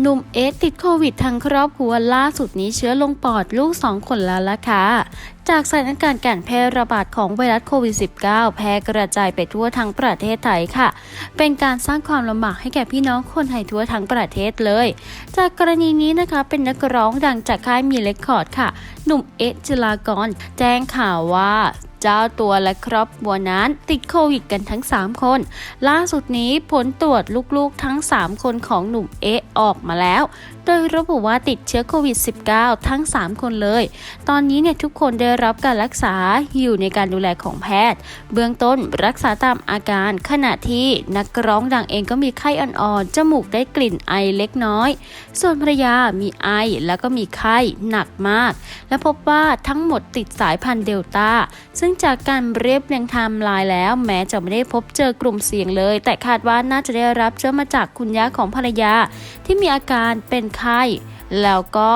หนุ่มเอสติดโควิดทั้งครอบครัวล่าสุดนี้เชื้อลงปอดลูก2คนแล้วล่ะค่ะจากสถานการณ์การแพร่ระบาดของไวรัสโควิด -19 แพร่กระจายไปทั่วทั้งประเทศไทยค่ะ เป็นการสร้างความลำบากให้แก่พี่น้องคนไทยทั่วทั้งประเทศเลย จากกรณีนี้นะคะเป็นนักร้องดังจากค่ายมีเลคคอร์ดค่ะ หนุ่มเอสจลากร แจ้งข่าวว่า เจ้าตัวและครอบครัวนั้นติดโควิดกันทั้ง 3 คน ล่าสุดนี้ผลตรวจลูกๆทั้ง 3 คนของหนุ่มเอะออกมาแล้ว โดยระบุว่าติดเชื้อโควิด -19 ทั้ง 3 คนเลย ตอนนี้เนี่ยทุกคนได้รับการรักษาอยู่ในการดูแลของแพทย์ เบื้องต้นรักษาตามอาการขณะที่นักร้องดังเองก็มีไข้อ่อนๆจมูกได้กลิ่นไอเล็กน้อย ส่วนภรรยามีไอแล้วก็มีไข้หนักมาก และพบว่าทั้งหมดติดสายพันธุ์เดลต้าซึ่งจากการเรียบเรียงไทม์ไลน์แล้ว แม้จะไม่ได้พบเจอกลุ่มเสี่ยงเลย แต่คาดว่าน่าจะได้รับเชื้อมาจากคุณย่าของภรรยา ที่มีอาการเป็นไข้แล้วก็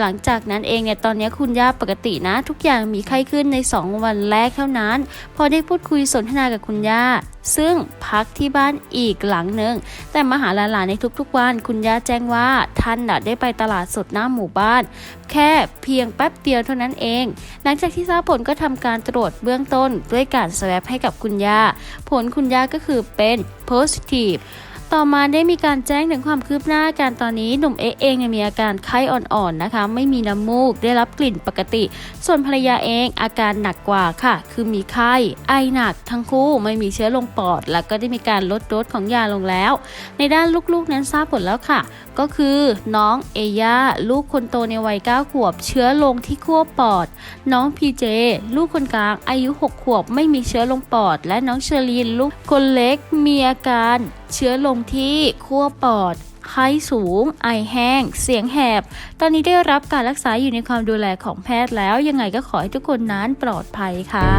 หลังจากนั้นเองเนี่ยตอนนี้คุณย่าปกตินะ ทุกอย่างมีไข้ขึ้นใน 2 วันแรกเท่านั้น พอได้พูดคุยสนทนากับคุณย่า ซึ่งพักที่บ้านอีกหลังหนึ่งแต่มาหาหลานๆในทุกๆวันคุณย่าแจ้งว่าท่านได้ไปตลาดสดหน้าหมู่บ้าน แค่เพียงแป๊บเดียวเท่านั้นเอง หลังจากที่ทราบผลก็ทำการตรวจเบื้องต้น ด้วยการสแวปให้กับคุณย่าผลคุณย่าก็คือเป็น positive ต่อมาได้มีการแจ้งถึงความคืบหน้าการตอนนี้หนุ่มเอะเองมีอาการไข้อ่อนๆนะคะ ไม่มีน้ำมูกได้รับกลิ่นปกติ ส่วนภรรยาเองอาการหนักกว่าค่ะ คือมีไข้ไอหนักทั้งคู่ไม่มีเชื้อลงปอด แล้วก็ได้มีการลดโดสของยาลงแล้ว ในด้านลูกๆนั้นทราบผลแล้วค่ะ ก็คือน้องเอย่าลูกคนโตในวัย9ขวบ เชื้อลงที่ขั้วปอด น้องพีเจลูกคนกลางอายุ 6 ขวบ ไม่มีเชื้อลงปอด และน้องเชอรีนลูกคนเล็กมีอาการ เชื้อลงที่ขั้วปอดไข้สูง ไอแห้ง เสียงแหบ ตอนนี้ได้รับการรักษาอยู่ในความดูแลของแพทย์แล้ว ยังไงก็ขอให้ทุกคนนั้นปลอดภัยค่ะ